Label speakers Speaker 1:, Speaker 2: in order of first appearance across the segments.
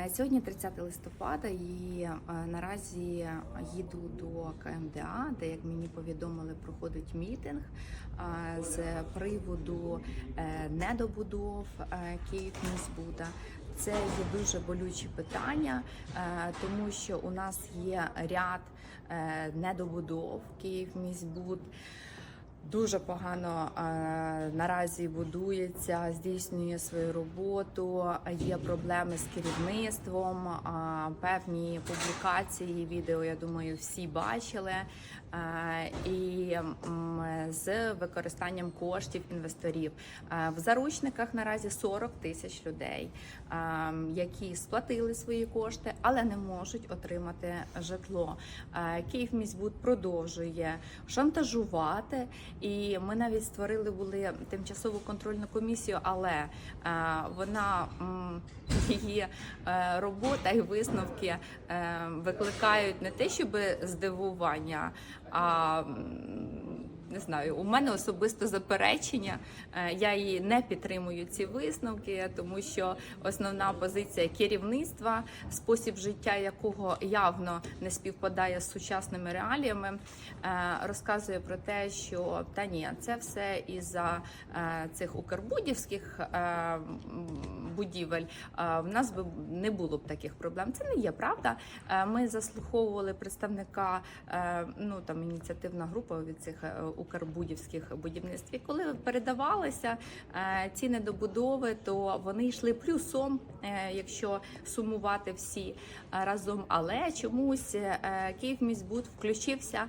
Speaker 1: Е, Сьогодні 30 листопада і е, наразі їду до КМДА, де, як мені повідомили, проходить мітинг е, з приводу недобудов е, Київміськбуда. Це є дуже болючі питання, тому що у нас є ряд недобудов Київміськбуд. Дуже погано е, наразі будується, здійснює свою роботу. Є проблеми з керівництвом. А, певні публікації, відео, я думаю, всі бачили. Е, і м, з використанням коштів інвесторів Е, в заручниках наразі 40 тисяч людей, е, які сплатили свої кошти, але не можуть отримати житло. Е, Київміськбуд продовжує шантажувати. І ми навіть створили були тимчасову контрольну комісію, але е, вона її е, робота і висновки е, викликають не те, щоб здивування, а не знаю, у мене особисто заперечення. Е, Я її не підтримую ці висновки, тому що основна позиція керівництва, спосіб життя якого явно не співпадає з сучасними реаліями, е, розказує про те, що та ні, це все із-за е, цих укрбудівських будівель. В нас би не було б таких проблем. Це не є правда. Е, Ми заслуховували представника, е, ну там ініціативна група від цих е, укрбудівських будівництв. І коли передавалися ці недобудови, то вони йшли плюсом, якщо сумувати всі разом. Але чомусь Київміськбуд включився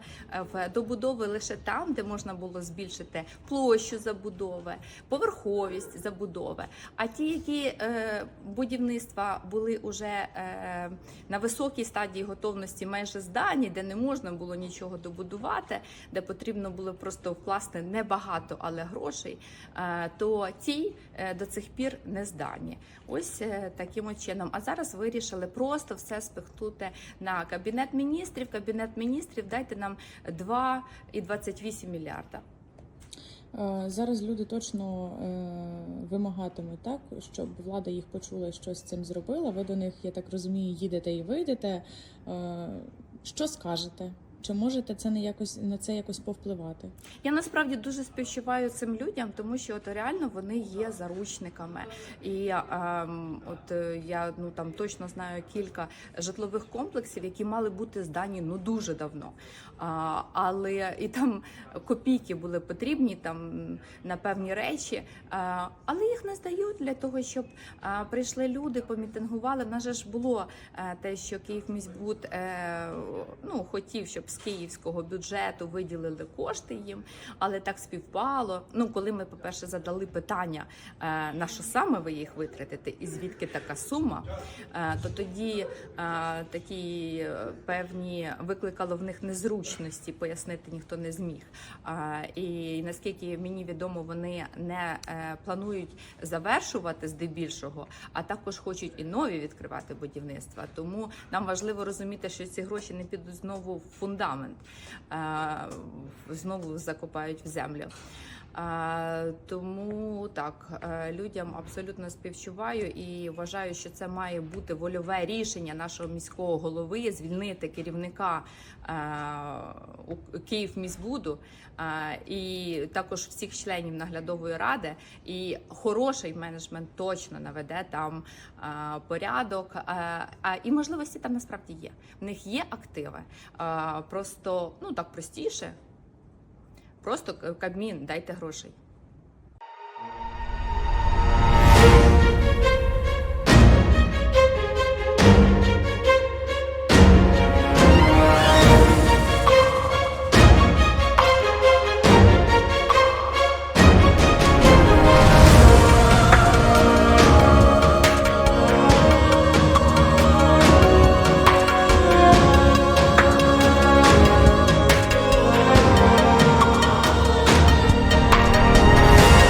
Speaker 1: в добудови лише там, де можна було збільшити площу забудови, поверховість забудови. А ті, які е, будівництва були уже е, на високій стадії готовності, майже здані, де не можна було нічого добудувати, де потрібно було просто вкласти небагато, але грошей, е, то ті до цих пір не здані. Ось таким чином. А зараз вирішили просто все спихнути на кабінет міністрів. Кабінет міністрів дайте нам 2,28 мільярда.
Speaker 2: Е, Зараз люди точно е, вимагатимуть так, щоб влада їх почула і щось з цим зробила. Ви до них, я так розумію, їдете і вийдете. Е, Що скажете? Чи можете це не якось на це якось повпливати?
Speaker 1: Я насправді дуже співчуваю цим людям, тому що от реально вони є заручниками. І ем, от е, я ну там точно знаю кілька житлових комплексів, які мали бути здані ну дуже давно. А, але і там копійки були потрібні там на певні речі, а, але їх не здають для того, щоб а, прийшли люди, помітингували. В нас же ж було е, те, що Київміськбуд е, ну хотів, щоб з київського бюджету виділили кошти їм, але так співпало. Ну, коли ми, по-перше, задали питання, е, на що саме ви їх витратите, і звідки така сума, е, то тоді е, такі певні викликало в них незручності, пояснити ніхто не зміг. І наскільки мені відомо, вони не планують завершувати здебільшого, а також хочуть і нові відкривати будівництва. Тому нам важливо розуміти, що ці гроші не підуть знову в фундамент, е, знову закопають в землю. Тому так е, людям абсолютно співчуваю і вважаю, що це має бути вольове рішення нашого міського голови звільнити керівника е, у- Київміськбуду е, і також всіх членів наглядової ради. І хороший менеджмент точно наведе там порядок. І можливості там насправді є. В них є активи. Просто ну так простіше. Просто Кабмін, дайте грошей.